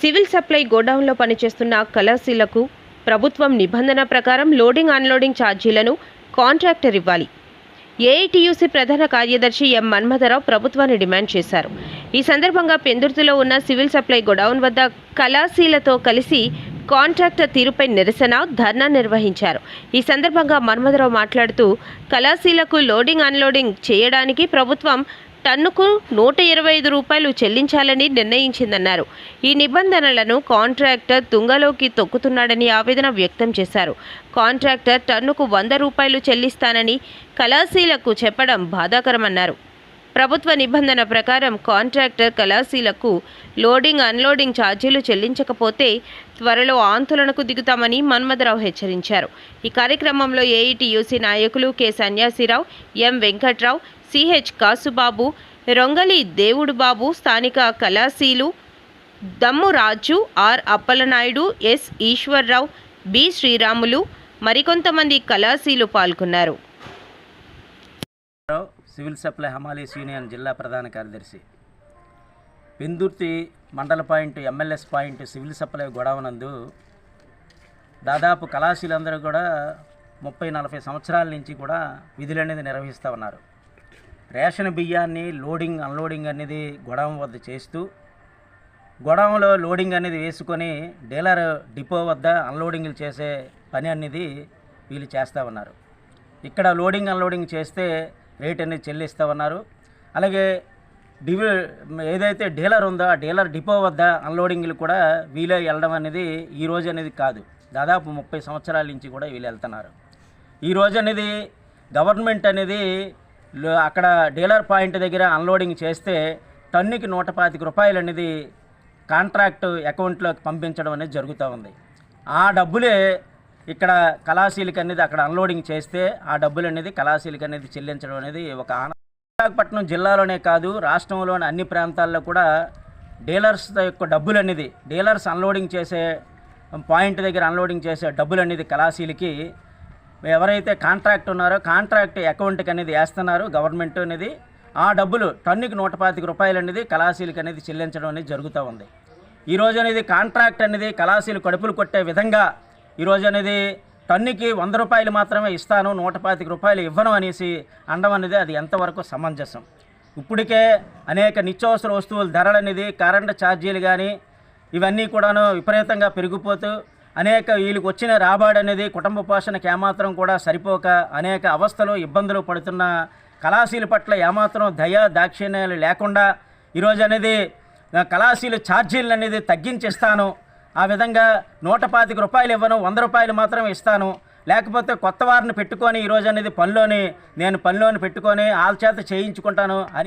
Civil supply గోడౌన్లో పనిచేస్తున్న కళాశీలకు ప్రభుత్వం నిబంధన ప్రకారం లోడింగ్ అన్లోడింగ్ ఛార్జీలను కాంట్రాక్టర్ ఇవ్వాలి. ఏఐటీయూసీ ప్రధాన కార్యదర్శి ఎం మన్మథరావు ప్రభుత్వాన్ని డిమాండ్ చేశారు. ఈ సందర్భంగా పెందుర్తిలో ఉన్న సివిల్ సప్లై గోడౌన్ వద్ద కళాశీలతో కలిసి కాంట్రాక్టర్ తీరుపై నిరసన ధర్నా నిర్వహించారు. ఈ సందర్భంగా మన్మథరావు మాట్లాడుతూ కళాశీలకు లోడింగ్ అన్లోడింగ్ చేయడానికి ప్రభుత్వం టన్నుకు నూట ఇరవై ఐదు రూపాయలు చెల్లించాలని నిర్ణయించిందన్నారు. ఈ నిబంధనలను కాంట్రాక్టర్ తుంగలోకి తొక్కుతున్నాడని ఆవేదన వ్యక్తం చేశారు. కాంట్రాక్టర్ టన్నుకు వంద రూపాయలు చెల్లిస్తానని కళాశీలకు చెప్పడం బాధాకరమన్నారు. ప్రభుత్వ నిబంధన ప్రకారం కాంట్రాక్టర్ కళాశీలకు లోడింగ్ అన్లోడింగ్ ఛార్జీలు చెల్లించకపోతే త్వరలో ఆందోళనకు దిగుతామని మన్మథరావు హెచ్చరించారు. ఈ కార్యక్రమంలో ఏఐటియుసి నాయకులు K. Sanyasirao M. Venkatrao CH Kasubabu Rongali Devudu Babu స్థానిక కళాశీలు Dammu Raju R. Appalanaidu S. Eswararao B. Sriramulu మరికొంతమంది కళాశీలు పాల్గొన్నారు. సివిల్ సప్లై హమాలీస్ యూనియన్ జిల్లా ప్రధాన కార్యదర్శి. పెందుర్తి మండల point MLS point civil supply గొడవనందు దాదాపు కళాశీలందరూ కూడా ముప్పై నలభై సంవత్సరాల నుంచి కూడా విధులు అనేది నిర్వహిస్తూ ఉన్నారు. రేషన్ బియ్యాన్ని లోడింగ్ అన్లోడింగ్ అనేది గొడవ వద్ద చేస్తూ గొడవంలో లోడింగ్ అనేది వేసుకొని డీలర్ డిపో వద్ద అన్లోడింగ్లు చేసే పని అనేది వీళ్ళు చేస్తూ ఉన్నారు. ఇక్కడ లోడింగ్ అన్లోడింగ్ చేస్తే రేట్ అనేది చెల్లిస్తామన్నారు. అలాగే డివి ఏదైతే డీలర్ ఉందో ఆ డీలర్ డిపో వద్ద అన్లోడింగ్లు కూడా వీలే వెళ్ళడం అనేది ఈ రోజు అనేది కాదు. దాదాపు ముప్పై సంవత్సరాల నుంచి కూడా వీళ్ళు వెళ్తున్నారు. ఈ రోజు అనేది గవర్నమెంట్ అనేది అక్కడ డీలర్ పాయింట్ దగ్గర అన్లోడింగ్ చేస్తే టన్నుకి నూట పాతిక రూపాయలు అనేది కాంట్రాక్ట్ అకౌంట్లోకి పంపించడం అనేది జరుగుతూ ఉంది. ఆ డబ్బులే ఇక్కడ కళాశీలిక అనేది అక్కడ అన్లోడింగ్ చేస్తే ఆ డబ్బులు అనేది కళాశీలకి అనేది చెల్లించడం అనేది ఒక ఆనందం విశాఖపట్నం జిల్లాలోనే కాదు రాష్ట్రంలోని అన్ని ప్రాంతాల్లో కూడా డీలర్స్ యొక్క డబ్బులు అనేది డీలర్స్ అన్లోడింగ్ చేసే పాయింట్ దగ్గర అన్లోడింగ్ చేసే డబ్బులు అనేది కళాశీలకి ఎవరైతే కాంట్రాక్ట్ ఉన్నారో కాంట్రాక్ట్ అకౌంట్కి అనేది వేస్తున్నారు గవర్నమెంట్ అనేది. ఆ డబ్బులు టన్నుకి నూట పాతిక రూపాయలు అనేది కళాశీలకి అనేది చెల్లించడం అనేది జరుగుతూ ఉంది. ఈరోజు అనేది కాంట్రాక్ట్ అనేది కళాశీలు కడుపులు కొట్టే విధంగా ఈరోజు అనేది టన్నుకి వంద రూపాయలు మాత్రమే ఇస్తాను నూట పాతిక రూపాయలు ఇవ్వను అనేసి అండం అనేది అది ఎంతవరకు సమంజసం? ఇప్పటికే అనేక నిత్యావసర వస్తువుల ధరలు అనేది కరెంటు ఛార్జీలు కానీ ఇవన్నీ కూడాను విపరీతంగా పెరిగిపోతూ అనేక వీళ్ళకి వచ్చిన రాబడి అనేది కుటుంబ పోషణకి ఏమాత్రం కూడా సరిపోక అనేక అవస్థలు ఇబ్బందులు పడుతున్న కళాశీల పట్ల ఏమాత్రం దయ దాక్షిణ్యాలు లేకుండా ఈరోజు అనేది కళాశీల ఛార్జీలు అనేది తగ్గించిస్తాను. ఆ విధంగా నూట పాతిక రూపాయలు ఇవ్వను వంద రూపాయలు మాత్రమే ఇస్తాను. లేకపోతే కొత్త వారిని పెట్టుకొని ఈరోజు అనేది పనిలోని నేను పనిలోని పెట్టుకొని వాళ్ళ చేత చేయించుకుంటాను అని